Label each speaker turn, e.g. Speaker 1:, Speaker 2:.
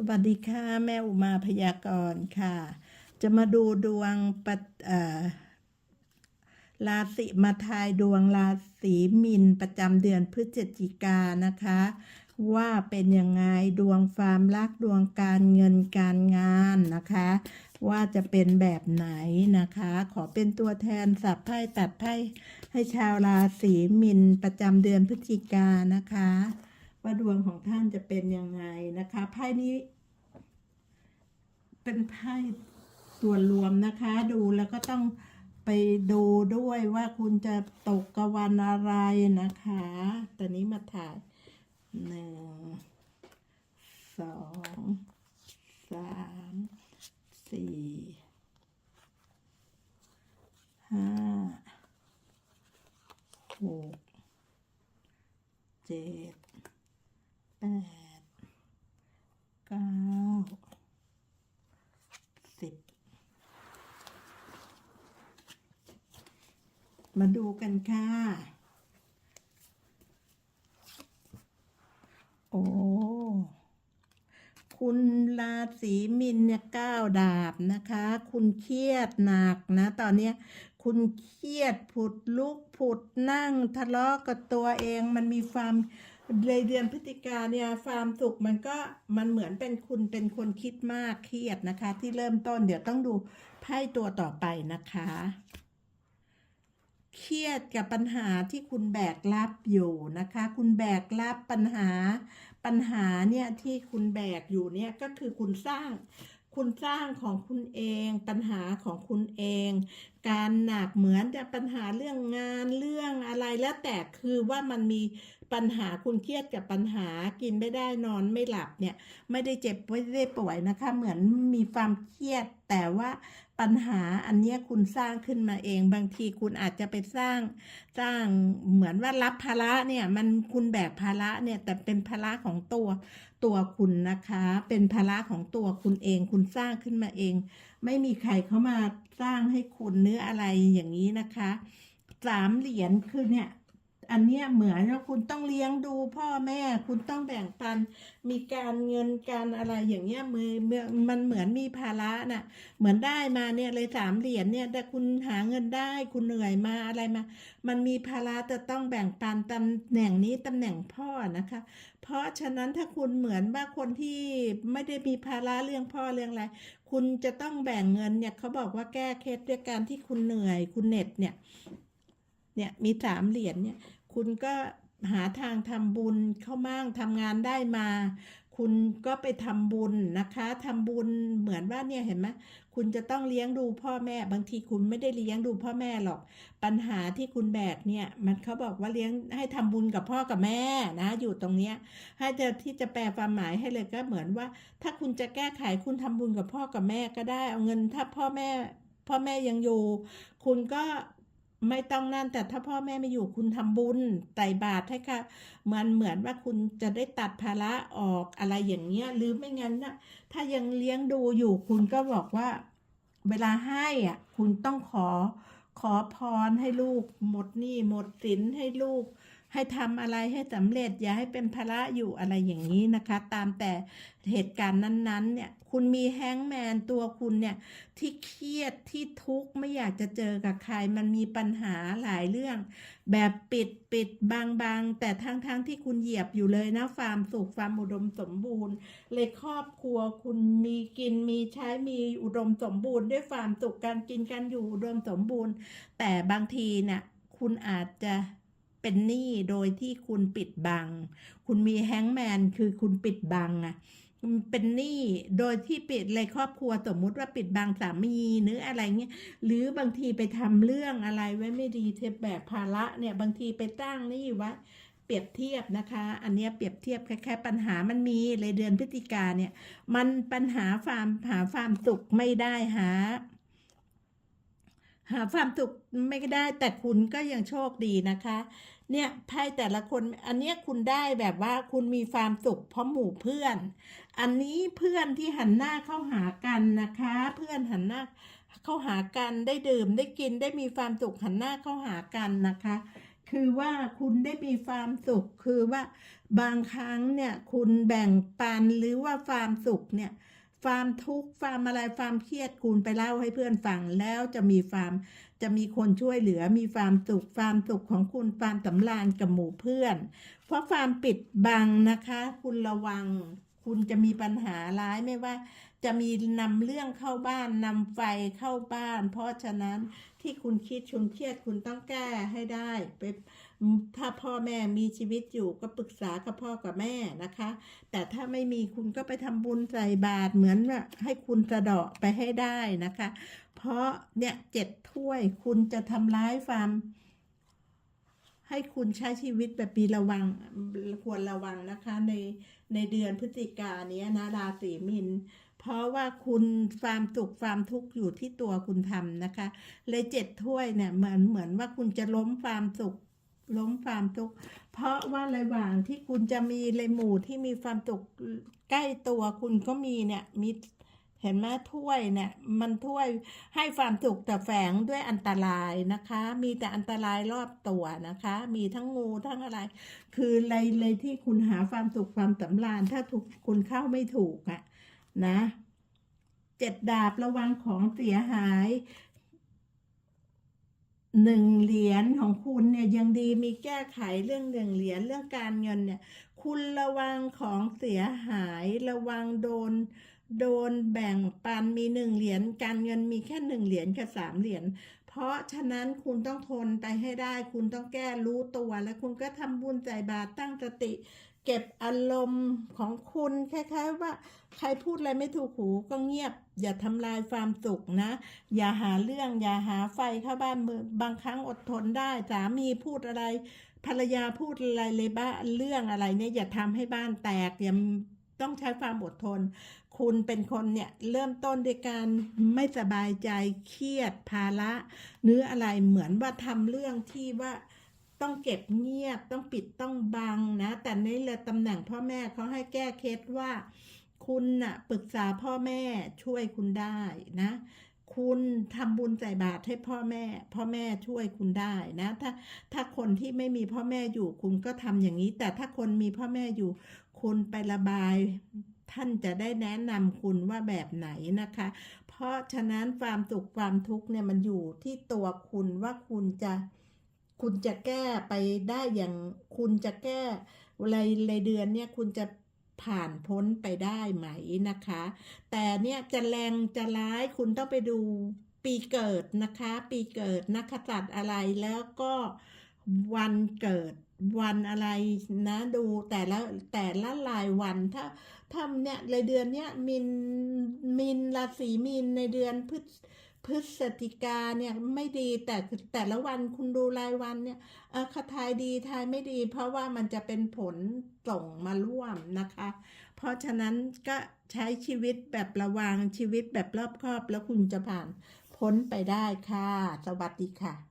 Speaker 1: สวัสดีค่ะ แม่อุมาพยากรณ์ค่ะ จะมาดูดวงปราศีมาทายดวงราศีมินประจำเดือนพฤศจิกานะคะ ว่าเป็นยังไงดวงความรักดวงการเงินการงานนะคะ ว่าจะเป็นแบบไหนนะคะ ขอเป็นตัวแทนสับไพ่ตัดไพ่ให้ชาวราศีมินประจำเดือนพฤศจิกานะคะ ว่าดวงของท่านจะเป็นยังไงนะคะไพ่นี้ เป็นไพ่ส่วนรวมนะคะ ดูแล้วก็ต้องไปดูด้วยว่าคุณจะตกกวันอะไรนะคะ ตอนนี้มาถ่ายหนึ่งสองสามสี่ห้าหกเจ็ดแปดเก้าสิบ มาดูกันค่ะ โอ้ คุณราศีมินเนี่ยก้าวดาบนะคะ คุณเครียดหนักนะ ตอนนี้คุณเครียดผุดลุกผุดนั่งทะเลาะกับตัวเองมันมีความในเดือนพฤศจิกาเนี่ยความสุขมันก็มันเหมือนเป็นคุณเป็นคนคิดมากเครียดนะคะ ที่เริ่มต้นเดี๋ยวต้องดูไพ่ตัวต่อไปนะคะ เครียดกับปัญหาที่คุณแบกรับอยู่นะคะ คุณแบกรับปัญหา ปัญหาเนี่ยที่คุณแบกอยู่เนี่ยก็คือคุณสร้าง คุณสร้างของคุณเอง ปัญหาของคุณเอง การหนักเหมือนจะปัญหาเรื่องงานเรื่องอะไรแล้วแต่คือว่ามันมี ปัญหาคุณเครียดกับปัญหากินไม่ได้นอนไม่หลับเนี่ย ไม่ได้เจ็บไม่ได้ป่วยนะคะ เหมือนมีความเครียด แต่ว่าปัญหาอันเนี้ยคุณสร้างขึ้นมาเอง บางทีคุณอาจจะไปสร้างสร้างเหมือนว่ารับภาระเนี่ย มันคุณแบกภาระเนี่ย แต่เป็นภาระของตัวตัวคุณนะคะ เป็นภาระของตัวคุณเอง คุณสร้างขึ้นมาเอง ไม่มีใครเข้ามาสร้างให้คุณเนื้ออะไรอย่างนี้นะคะสามเหรียญคือเนี่ย อันเนี้ยเหมือนว่าคุณต้องเลี้ยงดูพ่อแม่ คุณต้องแบ่งปัน มีการเงินการอะไรอย่างเงี้ยมือมันเหมือนมีภาระน่ะ เหมือนได้มาเนี่ยเลยสามเหรียญเนี่ย แต่คุณหาเงินได้ คุณเหนื่อยมาอะไรมา มันมีภาระจะต้องแบ่งปันตำแหน่งนี้ตำแหน่งพ่อนะคะ เพราะฉะนั้นถ้าคุณเหมือนว่าคนที่ไม่ได้มีภาระเรื่องพ่อเรื่องอะไร คุณจะต้องแบ่งเงินเนี่ยเขาบอกว่าแก้เคล็ดด้วยการที่คุณเหนื่อย คุณเหน็ดเนี่ยเนี่ยมีสามเหรียญเนี่ย คุณก็หาทางทำบุญเข้ามั่งทำงานได้มา คุณก็ไปทำบุญนะคะทำบุญเหมือนว่าเนี่ยเห็นไหมคุณจะต้องเลี้ยงดูพ่อแม่ บางทีคุณไม่ได้เลี้ยงดูพ่อแม่หรอก ปัญหาที่คุณแบกเนี่ย มันเขาบอกว่าเลี้ยงให้ทำบุญกับพ่อกับแม่นะ อยู่ตรงเนี้ยให้จะที่จะแปลความหมายให้เลยก็เหมือนว่า ถ้าคุณจะแก้ไขคุณทำบุญกับพ่อกับแม่ก็ได้ เอาเงินถ้าพ่อแม่ พ่อแม่ยังอยู่ คุณก็ ไม่ต้องนั่นแต่ถ้าพ่อแม่ไม่อยู่คุณทำบุญไต่บาตรให้ค่ะมันเหมือนว่าคุณจะได้ตัดภาระออกอะไรอย่างเงี้ย หรือไม่งั้นนะถ้ายังเลี้ยงดูอยู่คุณก็บอกว่า เวลาให้อะ คุณต้องขอขอพรให้ลูก หมดหนี้หมดสินให้ลูก ให้ทำอะไรให้สำเร็จอย่าให้เป็นภาระอยู่อะไรอย่างนี้นะคะ ตามแต่เหตุการณ์นั้นๆ เนี่ย คุณมีแฮงแมนตัวคุณเนี่ย ที่เครียดที่ทุกข์ไม่อยากจะเจอกับใคร มันมีปัญหาหลายเรื่อง แบบปิดปิดบางบางแต่ทั้งทั้งที่คุณเหยียบอยู่เลยนะฟาร์มสุขฟาร์มอุดมสมบูรณ์ เลยครอบครัวคุณมีกินมีใช้มีอุดมสมบูรณ์ ด้วยฟาร์มสุขการกินการอยู่อุดมสมบูรณ์ แต่บางทีเนี่ยคุณอาจจะ เป็นหนี้โดยที่คุณปิดบัง คุณมีแฮงแมนคือคุณปิดบังอะเป็นหนี้โดยที่ปิดเลยครอบครัวสมมุติว่าปิดบังสามีหรืออะไรเงี้ยหรือบางทีไปทำเรื่องอะไรไว้ไม่ดีเทปแบบภาระเนี่ยบางทีไปตั้งหนี่ไว้เปรียบเทียบนะคะ อันนี้เปรียบเทียบแค่แค่ปัญหามันมีเลยเดือนพฤศจิกาเนี่ย มันปัญหาฟาร์มหาฟาร์มสุขไม่ได้หาหาความสุขไม่ได้แต่คุณก็ยังโชคดีนะคะ เนี่ยไพ่แต่ละคนอันเนี้ยคุณได้แบบว่าคุณมีความสุขเพราะหมู่เพื่อน อันนี้เพื่อนที่หันหน้าเข้าหากันนะคะ เพื่อนหันหน้าเข้าหากันได้ดื่มได้กินได้มีความสุขหันหน้าเข้าหากันนะคะ คือว่าคุณได้มีความสุขคือว่าบางครั้งเนี่ยคุณแบ่งปันหรือว่าความสุขเนี่ย ความทุกข์ความอะไรความเครียดคุณไปเล่าให้เพื่อนฟังแล้วจะมีความจะมีคนช่วยเหลือมีความสุขความสุขของคุณความสำราญกับหมู่เพื่อน เพราะความปิดบังนะคะ คุณระวัง คุณจะมีปัญหาร้ายไม่ว่า จะมีนำเรื่องเข้าบ้านนำไฟเข้าบ้าน เพราะฉะนั้นที่คุณคิดชุนเครียดคุณต้องแก้ให้ได้ไป ถ้าพ่อแม่มีชีวิตอยู่ก็ปรึกษากับพ่อกับแม่นะคะ แต่ถ้าไม่มีคุณก็ไปทำบุญใส่บาตรเหมือนว่าให้คุณสะเดาะไปให้ได้นะคะ เพราะเนี่ยเจ็ดถ้วยคุณจะทำร้ายความให้คุณใช้ชีวิตแบบมีระวังควรระวังนะคะ ในในเดือนพฤศจิกาเนี้ยนะราศีมิน เพราะว่าคุณความสุขความทุกข์อยู่ที่ตัวคุณทำนะคะ เลยเจ็ดถ้วยเนี่ยเหมือนเหมือนว่าคุณจะล้มความสุข ล้มความทุกข์เพราะว่าระหว่างที่คุณจะมีเลยหมู่ที่มีความสุขใกล้ตัวคุณก็มีเนี่ยมีเห็นไหมถ้วยเนี่ยมันถ้วยให้ความสุขแต่แฝงด้วยอันตรายนะคะ มีแต่อันตรายรอบตัวนะคะ มีทั้งงูทั้งอะไร คือเลยเลยที่คุณหาความสุขความสำราญถ้าถูกคุณเข้าไม่ถูกอะนะเจ็ดดาบระวังของเสียหาย หนึ่งเหรียญของคุณเนี่ยยังดีมีแก้ไขเรื่องหนึ่งเหรียญเรื่องการเงินเนี่ยคุณระวังของเสียหายระวังโดน โดนแบ่งปันมีหนึ่งเหรียญการเงินมีแค่หนึ่งเหรียญแค่สามเหรียญเพราะฉะนั้นคุณต้องทนไปให้ได้ คุณต้องแก้รู้ตัว แล้วคุณก็ทำบุญใจบาตรตั้งสติ เก็บอารมณ์ของคุณคล้ายๆว่าใครพูดอะไรไม่ถูกหูก็เงียบ อย่าทำลายความสุขนะ อย่าหาเรื่องอย่าหาไฟเข้าบ้านเมืองบางครั้งอดทนได้สามีพูดอะไร ภรรยาพูดอะไรเลยบ้าเรื่องอะไรเนี่ยอย่าทำให้บ้านแตกอย่าต้องใช้ความอดทน คุณเป็นคนเนี่ยเริ่มต้นด้วยการไม่สบายใจเครียดภาระเนื้ออะไรเหมือนว่าทำเรื่องที่ว่า ต้องเก็บเงียบต้องปิดต้องบังนะ แต่ในเรือตำแหน่งพ่อแม่เขาให้แก้เคล็ดว่า คุณน่ะปรึกษาพ่อแม่ช่วยคุณได้นะ คุณทำบุญใส่บาตรให้พ่อแม่ พ่อแม่ช่วยคุณได้นะ ถ้าถ้าคนที่ไม่มีพ่อแม่อยู่คุณก็ทำอย่างนี้ แต่ถ้าคนมีพ่อแม่อยู่ คุณไประบายท่านจะได้แนะนำคุณว่าแบบไหนนะคะ เพราะฉะนั้นความสุขความทุกข์เนี่ยมันอยู่ที่ตัวคุณว่าคุณจะ คุณจะแก้ไปได้อย่างคุณจะแก้ในในเดือนเนี่ยคุณจะผ่านพ้นไปได้ไหมนะคะ แต่เนี่ยจะแรงจะร้ายคุณต้องไปดูปีเกิดนะคะ ปีเกิดนักขจัดอะไรแล้วก็วันเกิดวันอะไรนะดูแต่ละแต่ละรายวันถ้าถ้าเนี่ยในเดือนเนี้ยมินมินราศีมินในเดือนพฤศ พฤศจิกาเนี่ยไม่ดีแต่แต่ละวันคุณดูรายวันเนี่ยเออเขาทายดีทายไม่ดี เพราะว่ามันจะเป็นผลส่งมาร่วมนะคะ เพราะฉะนั้นก็ใช้ชีวิตแบบระวังชีวิตแบบรอบคอบ แล้วคุณจะผ่านพ้นไปได้ค่ะ สวัสดีค่ะ